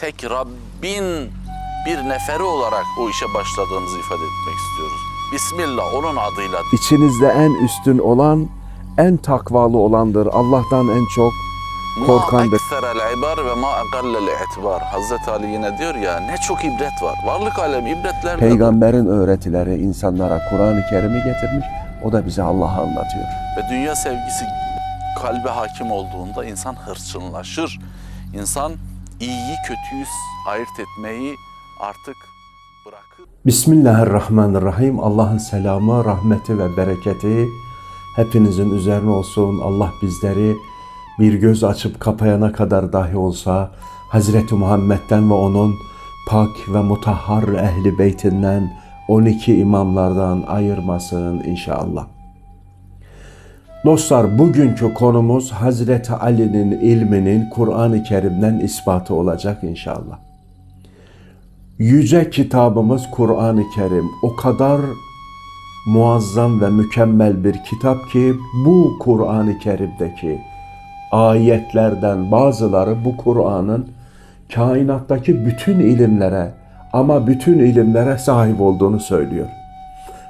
tek Rabbin bir neferi olarak o işe başladığımızı ifade etmek istiyoruz. Bismillah onun adıyla. İçinizde en üstün olan, en takvalı olandır. Allah'tan en çok korkandır. Ma ekserel ibar ve ma ekallel itibar. Hazreti Ali yine diyor ya ne çok ibret var. Varlık alemi ibretler Peygamberin öğretileri insanlara Kur'an-ı Kerim'i getirmiş. O da bize Allah'ı anlatıyor. Ve dünya sevgisi kalbe hakim olduğunda insan hırçınlaşır. İnsan iyiyi kötüyü ayırt etmeyi artık bırakır. Bismillahirrahmanirrahim. Allah'ın selamı, rahmeti ve bereketi hepinizin üzerine olsun. Allah bizleri bir göz açıp kapayana kadar dahi olsa Hazreti Muhammed'den ve onun pak ve mutahhar ehli beytinden 12 imamlardan ayırmasın inşallah. Dostlar bugünkü konumuz Hazreti Ali'nin ilminin Kur'an-ı Kerim'den ispatı olacak inşallah. Yüce kitabımız Kur'an-ı Kerim o kadar muazzam ve mükemmel bir kitap ki bu Kur'an-ı Kerim'deki ayetlerden bazıları bu Kur'an'ın kainattaki bütün ilimlere ama bütün ilimlere sahip olduğunu söylüyor.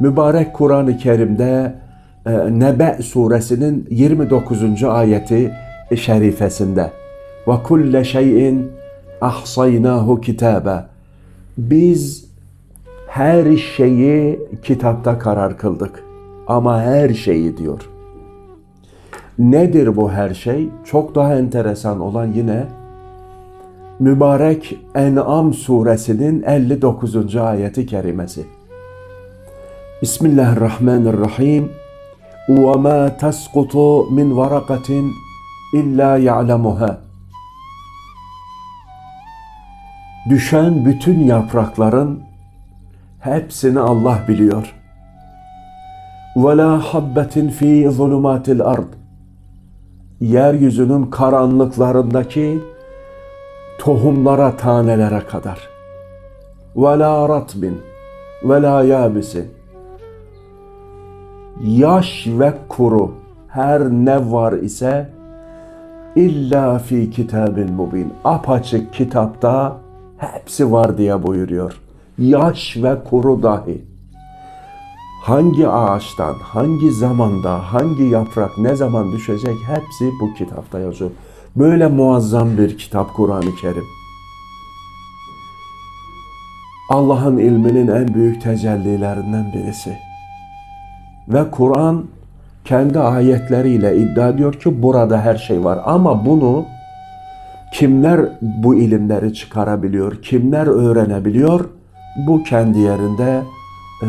Mübarek Kur'an-ı Kerim'de Nebe suresinin 29. ayeti şerifesinde ve kulle şeyin ahsaynahu kitabe biz her şeyi kitapta karar kıldık. Ama her şeyi diyor. Nedir bu her şey? Çok daha enteresan olan yine mübarek En'am suresinin 59. ayeti kerimesi. Bismillahirrahmanirrahim. وَمَا تَسْقُطُ مِنْ وَرَقَةٍ اِلَّا يَعْلَمُهَا Düşen bütün yaprakların hepsini Allah biliyor. وَلَا حَبَّةٍ ف۪ي ظُلُمَاتِ الْأَرْضِ Yeryüzünün karanlıklarındaki tohumlara, tanelere kadar. وَلَا رَطْبٍ وَلَا يَابِسٍ Yaş ve kuru her ne var ise illa fi kitabin mubin. Apaçık kitapta hepsi var diye buyuruyor. Yaş ve kuru dahi. Hangi ağaçtan, hangi zamanda, hangi yaprak ne zaman düşecek hepsi bu kitapta yazıyor. Böyle muazzam bir kitap Kur'an-ı Kerim. Allah'ın ilminin en büyük tecellilerinden birisi. Ve Kur'an kendi ayetleriyle iddia ediyor ki burada her şey var. Ama bunu kimler bu ilimleri çıkarabiliyor, kimler öğrenebiliyor? Bu kendi yerinde eee,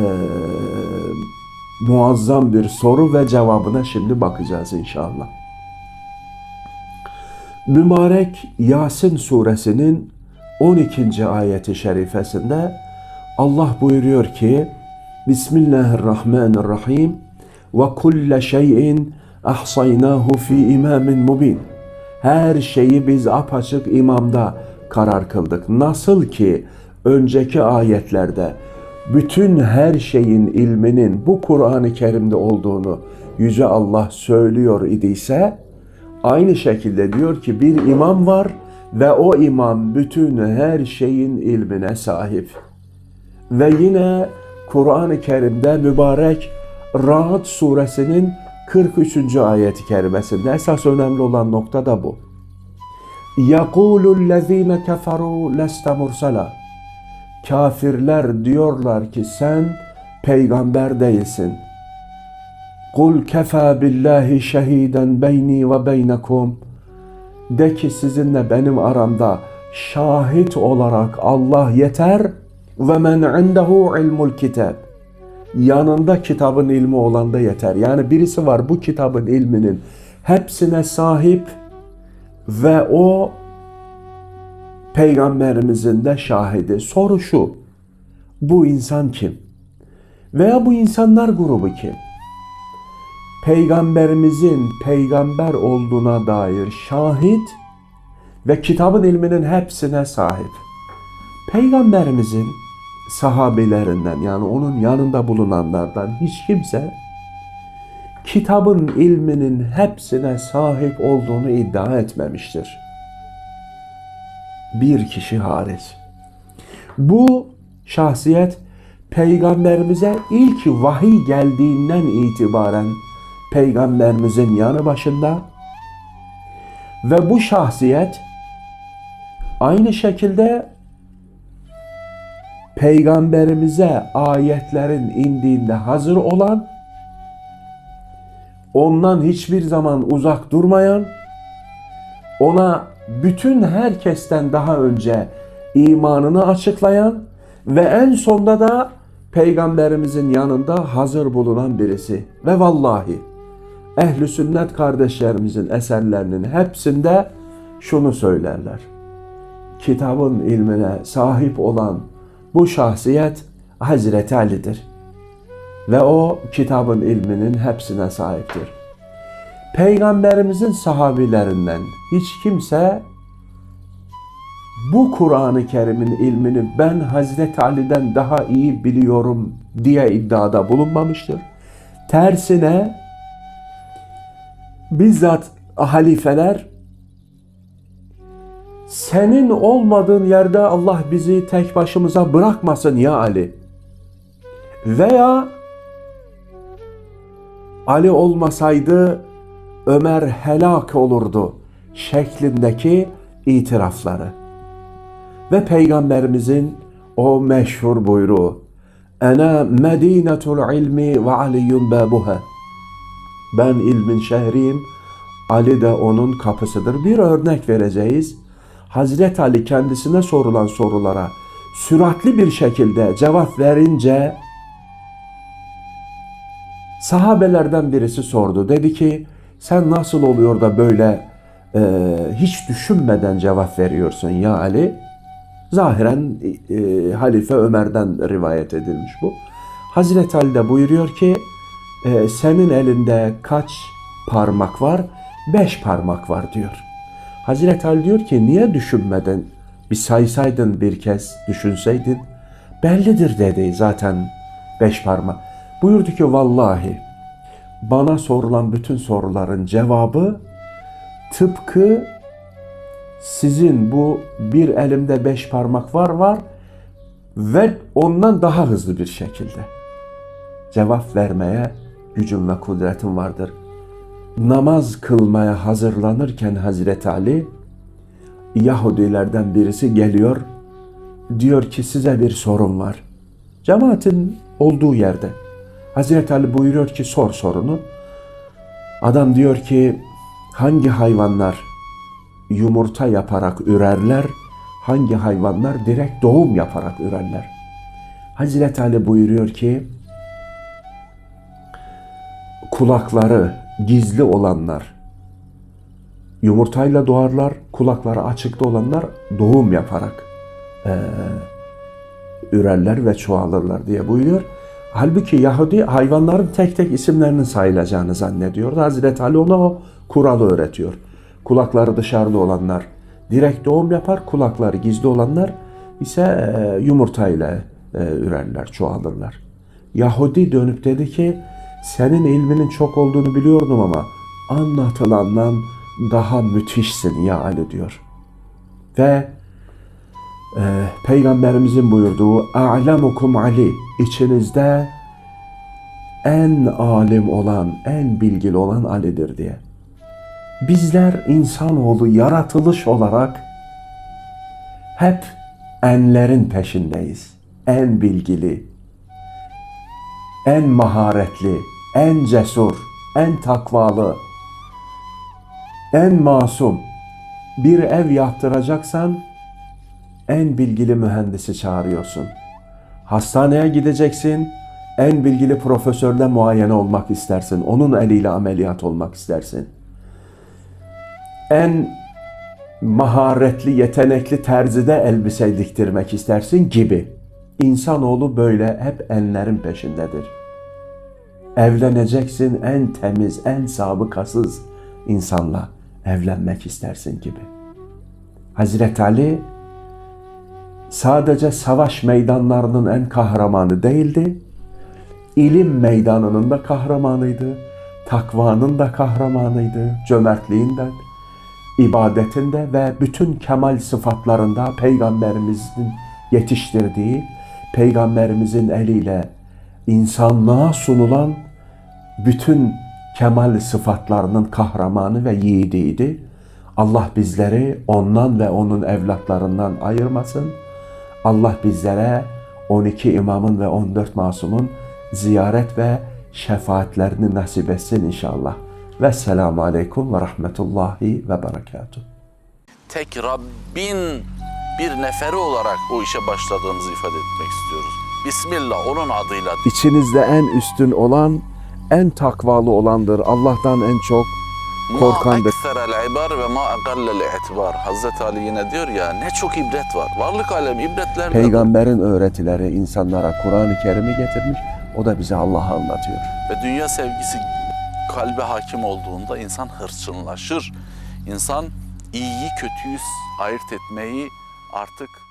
muazzam bir soru ve cevabına şimdi bakacağız inşallah. Mübarek Yasin suresinin 12. ayeti şerifesinde Allah buyuruyor ki Bismillahirrahmanirrahim ve kulle şeyin ahsaynahu fi imamin mubin. Her şeyi biz apaçık imamda karar kıldık. Nasıl ki önceki ayetlerde bütün her şeyin ilminin bu Kur'an-ı Kerim'de olduğunu Yüce Allah söylüyor idiyse aynı şekilde diyor ki bir imam var ve o imam bütün her şeyin ilmine sahip. Ve yine Kur'an-ı Kerim'de mübarek Ra'd suresinin 43. ayeti kerimesinde esas önemli olan nokta da bu. يَقُولُ الَّذ۪ينَ كَفَرُوا لَسْتَ مُرْسَلًا Kafirler diyorlar ki sen peygamber değilsin. Kul kefa billahi şehiden beyni ve beynekum. De ki sizinle benim aramda şahit olarak Allah yeter ve men indehu ilmul kitab. Yanında kitabın ilmi olan da yeter. Yani birisi var bu kitabın ilminin hepsine sahip ve o peygamberimizin de şahidi. Soru şu. Bu insan kim? Veya bu insanlar grubu kim? Peygamberimizin peygamber olduğuna dair şahit ve kitabın ilminin hepsine sahip. Peygamberimizin sahabilerinden yani onun yanında bulunanlardan hiç kimse kitabın ilminin hepsine sahip olduğunu iddia etmemiştir. Bir kişi hariç. Bu şahsiyet peygamberimize ilk vahiy geldiğinden itibaren peygamberimizin yanı başında ve bu şahsiyet aynı şekilde peygamberimize ayetlerin indiğinde hazır olan ondan hiçbir zaman uzak durmayan ona bütün herkesten daha önce imanını açıklayan ve en sonda da peygamberimizin yanında hazır bulunan birisi. Ve vallahi ehli sünnet kardeşlerimizin eserlerinin hepsinde şunu söylerler. Kitabın ilmine sahip olan bu şahsiyet Hazreti Ali'dir. Ve o kitabın ilminin hepsine sahiptir. Peygamberimizin sahabilerinden hiç kimse bu Kur'an-ı Kerim'in ilmini ben Hazreti Ali'den daha iyi biliyorum diye iddiada bulunmamıştır. Tersine bizzat halifeler senin olmadığın yerde Allah bizi tek başımıza bırakmasın ya Ali. Veya Ali olmasaydı Ömer helak olurdu şeklindeki itirafları. Ve Peygamberimizin o meşhur buyruğu Ene medinetul ilmi ve aliyyun babuha Ben ilmin şehriyim, Ali de onun kapısıdır. Bir örnek vereceğiz. Hazreti Ali kendisine sorulan sorulara süratli bir şekilde cevap verince sahabelerden birisi sordu. Dedi ki sen nasıl oluyor da böyle e, hiç düşünmeden cevap veriyorsun ya Ali? Zahiren e, Halife Ömer'den rivayet edilmiş bu. Hazreti Ali de buyuruyor ki e, senin elinde kaç parmak var? Beş parmak var diyor. Hazreti Ali diyor ki niye düşünmeden bir saysaydın bir kez düşünseydin bellidir dedi zaten beş parmak. Buyurdu ki vallahi bana sorulan bütün soruların cevabı tıpkı sizin bu bir elimde beş parmak var var ve ondan daha hızlı bir şekilde cevap vermeye gücüm ve kudretim vardır. Namaz kılmaya hazırlanırken Hazreti Ali Yahudilerden birisi geliyor diyor ki size bir sorun var. Cemaatin olduğu yerde. Hazreti Ali buyuruyor ki sor sorunu. Adam diyor ki hangi hayvanlar yumurta yaparak ürerler, hangi hayvanlar direkt doğum yaparak ürerler. Hazreti Ali buyuruyor ki kulakları gizli olanlar yumurtayla doğarlar, kulakları açıkta olanlar doğum yaparak eee, ürerler ve çoğalırlar diye buyuruyor. Halbuki Yahudi hayvanların tek tek isimlerinin sayılacağını zannediyordu. Hazreti Ali ona o kuralı öğretiyor. Kulakları dışarıda olanlar direkt doğum yapar, kulakları gizli olanlar ise e, yumurtayla e, ürerler, çoğalırlar. Yahudi dönüp dedi ki senin ilminin çok olduğunu biliyordum ama anlatılandan daha müthişsin ya Ali diyor. Ve e, Peygamberimizin buyurduğu a'lemukum Ali içinizde en alim olan, en bilgili olan Ali'dir diye. Bizler insanoğlu yaratılış olarak hep enlerin peşindeyiz. En bilgili, en maharetli, en cesur, en takvalı, en masum. Bir ev yaptıracaksan en bilgili mühendisi çağırıyorsun. Hastaneye gideceksin, en bilgili profesörle muayene olmak istersin. Onun eliyle ameliyat olmak istersin. En maharetli, yetenekli terzide elbise diktirmek istersin gibi. İnsanoğlu böyle hep enlerin peşindedir. Evleneceksin en temiz, en sabıkasız insanla evlenmek istersin gibi. Hazreti Ali sadece savaş meydanlarının en kahramanı değildi. İlim meydanının da kahramanıydı. Takvanın da kahramanıydı. Cömertliğinden. ibadetinde ve bütün kemal sıfatlarında Peygamberimizin yetiştirdiği, Peygamberimizin eliyle insanlığa sunulan bütün kemal sıfatlarının kahramanı ve yiğidiydi. Allah bizleri ondan ve onun evlatlarından ayırmasın. Allah bizlere 12 imamın ve 14 masumun ziyaret ve şefaatlerini nasip etsin inşallah. Vesselamu aleyküm ve rahmetullahi ve berekatuhu. tek Rabbin bir neferi olarak o işe başladığımızı ifade etmek istiyoruz. Bismillah onun adıyla İçinizde en üstün olan, en takvalı olandır. Allah'tan en çok korkandır. Ma ibar ve ma ekallel itibar. Hazreti Ali yine diyor ya ne çok ibret var. Varlık alemi ibretlerle Peygamberin öğretileri insanlara Kur'an-ı Kerim'i getirmiş. O da bize Allah'ı anlatıyor. ve dünya sevgisi kalbe hakim olduğunda insan hırçınlaşır. İnsan iyiyi kötüyü ayırt etmeyi artık